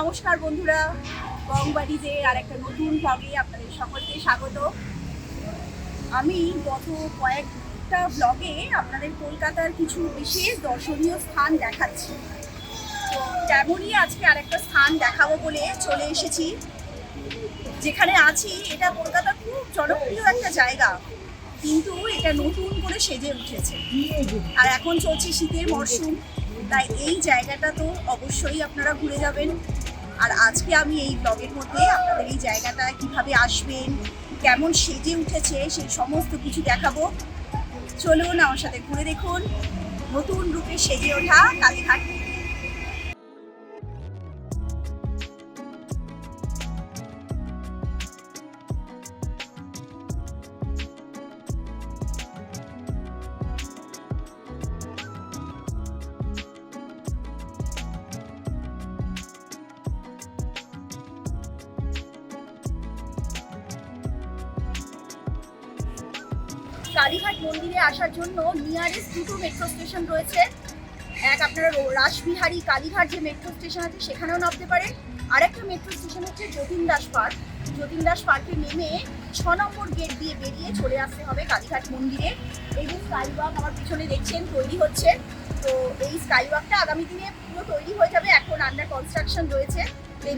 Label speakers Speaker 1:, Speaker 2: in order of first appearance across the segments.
Speaker 1: নমস্কার বন্ধুরা বংবাড়িতে আর একটা নতুন ব্লগে আপনাদের সকলকে স্বাগত। আমি গত কয়েকটা ব্লগে আপনাদের কলকাতার কিছু বিশেষ দর্শনীয় স্থান দেখাচ্ছি। তো তেমনই আজকে আরেকটা স্থান দেখাবো বলে চলে এসেছি। যেখানে আছি, এটা কলকাতার খুব জনপ্রিয় একটা জায়গা। কিন্তু এটা নতুন করে সেজে উঠেছে। আর এখন চলছে শীতের মরশুম, তাই এই জায়গাটা তো অবশ্যই আপনারা ঘুরে যাবেন। আর আজকে আমি এই ব্লগের মধ্যে আপনাদের এই জায়গাটা কীভাবে আসবেন, কেমন সেজে উঠেছে, সেই সমস্ত কিছু দেখাবো। চলুন আমার সাথে ঘুরে দেখুন। নতুন রূপে সেজে ওঠা কালীঘাট। কালীঘাট মন্দিরে আসার জন্য নিয়ারেস্ট দুটো মেট্রো স্টেশন রয়েছে। এক আপনারা রাসবিহারী কালীঘাট যে মেট্রো স্টেশন আছে, সেখানেও নামতে পারেন। আর একটা মেট্রো স্টেশন হচ্ছে যতীন দাস পার্ক যতীন দাস পার্কে নেমে ছ নম্বর গেট দিয়ে বেরিয়ে চলে আসতে হবে কালীঘাট মন্দিরে। এই যে স্কাইওয়াক আমার পিছনে দেখছেন, তৈরি হচ্ছে। তো এই স্কাইওয়াকটা আগামী দিনে পুরো তৈরি হয়ে যাবে। এখন আন্ডার কনস্ট্রাকশন রয়েছে।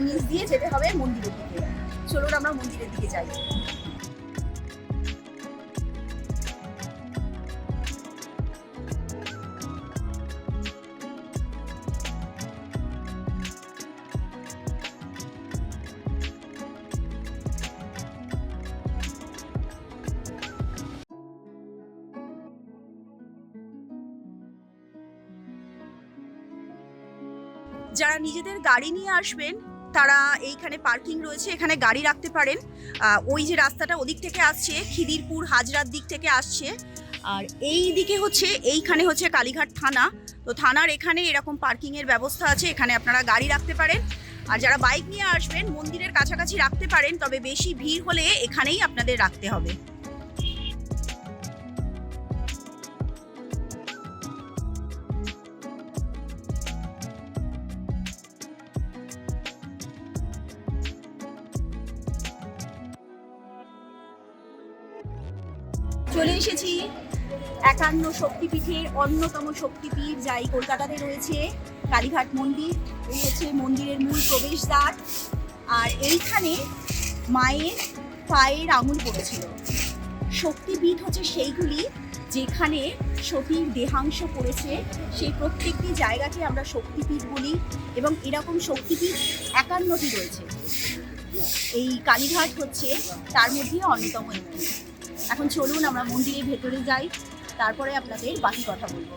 Speaker 1: নিচ দিয়ে যেতে হবে মন্দিরের দিকে। চলুন আমরা মন্দিরের দিকে যাই। যারা নিজেদের গাড়ি নিয়ে আসবেন, তারা এইখানে পার্কিং রয়েছে, এখানে গাড়ি রাখতে পারেন। ওই যে রাস্তাটা ওদিক থেকে আসছে, খিদিরপুর, হাজরার দিক থেকে আসছে। আর এই দিকে হচ্ছে, এইখানে হচ্ছে কালীঘাট থানা। তো থানার এখানে এরকম পার্কিংয়ের ব্যবস্থা আছে, এখানে আপনারা গাড়ি রাখতে পারেন। আর যারা বাইক নিয়ে আসবেন, মন্দিরের কাছাকাছি রাখতে পারেন, তবে বেশি ভিড় হলে এখানেই আপনাদের রাখতে হবে। চলে এসেছি একান্ন শক্তিপীঠের অন্যতম শক্তিপীঠ যা এই কলকাতাতে রয়েছে কালীঘাট মন্দির। এই হচ্ছে মন্দিরের মূল প্রবেশদ্বার। আর এইখানে মায়ের পায়ের আঙুল পড়েছিল। শক্তিপীঠ হচ্ছে সেইগুলি যেখানে সতীর দেহাংশ পড়েছে। সেই প্রত্যেকটি জায়গাকে আমরা শক্তিপীঠ বলি এবং এরকম শক্তিপীঠ একান্নটি রয়েছে। এই কালীঘাট হচ্ছে তার মধ্যে অন্যতম একটি। এখন চলুন আমরা মন্দিরের ভেতরে যাই তারপরে আপনাদের বাকি কথা বলব।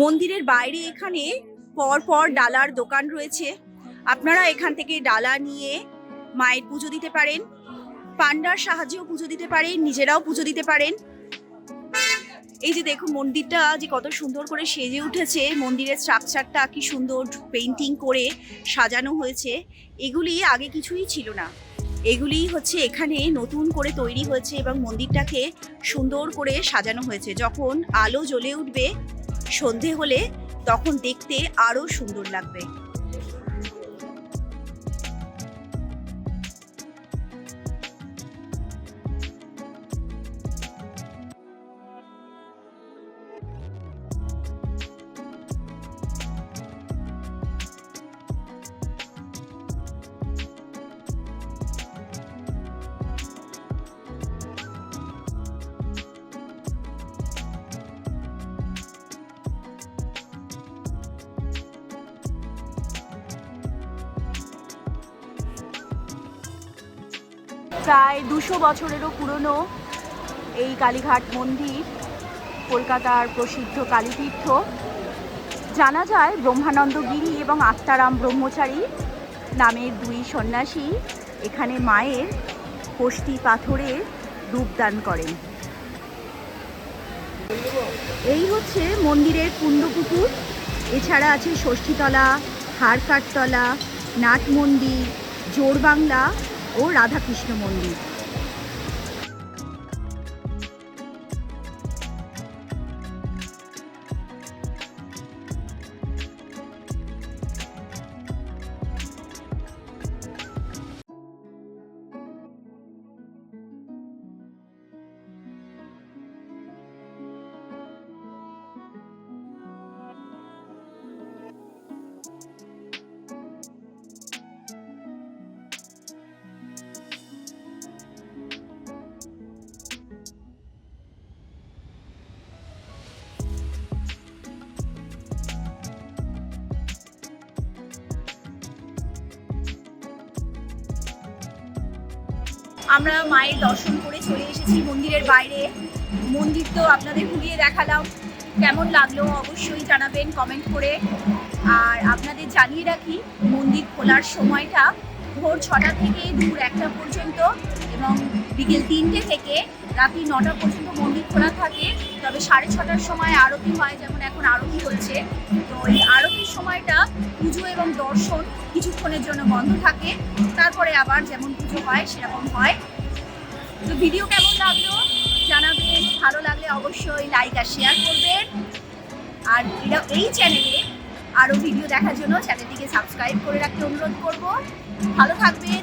Speaker 1: মন্দিরের বাইরে এখানে পর পর ডালার দোকান রয়েছে। আপনারা এখান থেকে ডালা নিয়ে মায়ের পুজো দিতে পারেন, পান্ডার সাহায্যেও পুজো দিতে পারেন, নিজেরাও পুজো দিতে পারেন। এই যে দেখুন মন্দিরটা যে কত সুন্দর করে সেজে উঠেছে, মন্দিরের স্ট্রাকচারটা কি সুন্দর পেন্টিং করে সাজানো হয়েছে। এগুলি আগে কিছুই ছিল না। এগুলি হচ্ছে এখানে নতুন করে তৈরি হয়েছে এবং মন্দিরটাকে সুন্দর করে সাজানো হয়েছে। যখন আলো জ্বলে উঠবে সন্ধে হলে তখন দেখতে আরও সুন্দর লাগবে। প্রায় দুশো বছরেরও পুরনো এই কালীঘাট মন্দির, কলকাতার প্রসিদ্ধ কালীতীর্থ। জানা যায় ব্রহ্মানন্দ গিরি এবং আত্মারাম ব্রহ্মচারী নামের দুই সন্ন্যাসী এখানে মায়ের কষ্টি পাথরে রূপদান করেন। এই হচ্ছে মন্দিরের কুণ্ডপুকুর। এছাড়া আছে ষষ্ঠীতলা, হারকাটতলা নাট মন্দির জোরবাংলা ও রাধাকৃষ্ণ মন্দির। আমরা মায়ের দর্শন করে চলে এসেছি মন্দিরের বাইরে। মন্দির তো আপনাদের ঘুরিয়ে দেখালাম। কেমন লাগল অবশ্যই জানাবেন কমেন্ট করে। আর আপনাদের জানিয়ে রাখি, মন্দির খোলার সময়টা ভোর ছটা থেকে দুপুর একটা পর্যন্ত এবং বিকেল তিনটে থেকে রাত্রি নটা পর্যন্ত মন্দির খোলা থাকে। তবে সাড়ে ছটার সময় আরতি হয়, যেমন এখন আরতি হচ্ছে। তো এই আরতির সময়টা পুজো এবং দর্শন কিছুক্ষণের জন্য বন্ধ থাকে। তারপরে আবার যেমন পুজো হয়, সেরকম হয়। তো ভিডিও কেমন লাগল? জানাবেন। ভালো লাগলে অবশ্যই লাইক আর শেয়ার করবেন। আর এরা এই চ্যানেলে আরও ভিডিও দেখার জন্য চ্যানেলটিকে সাবস্ক্রাইব করে রাখতে অনুরোধ করব। ভালো থাকবেন।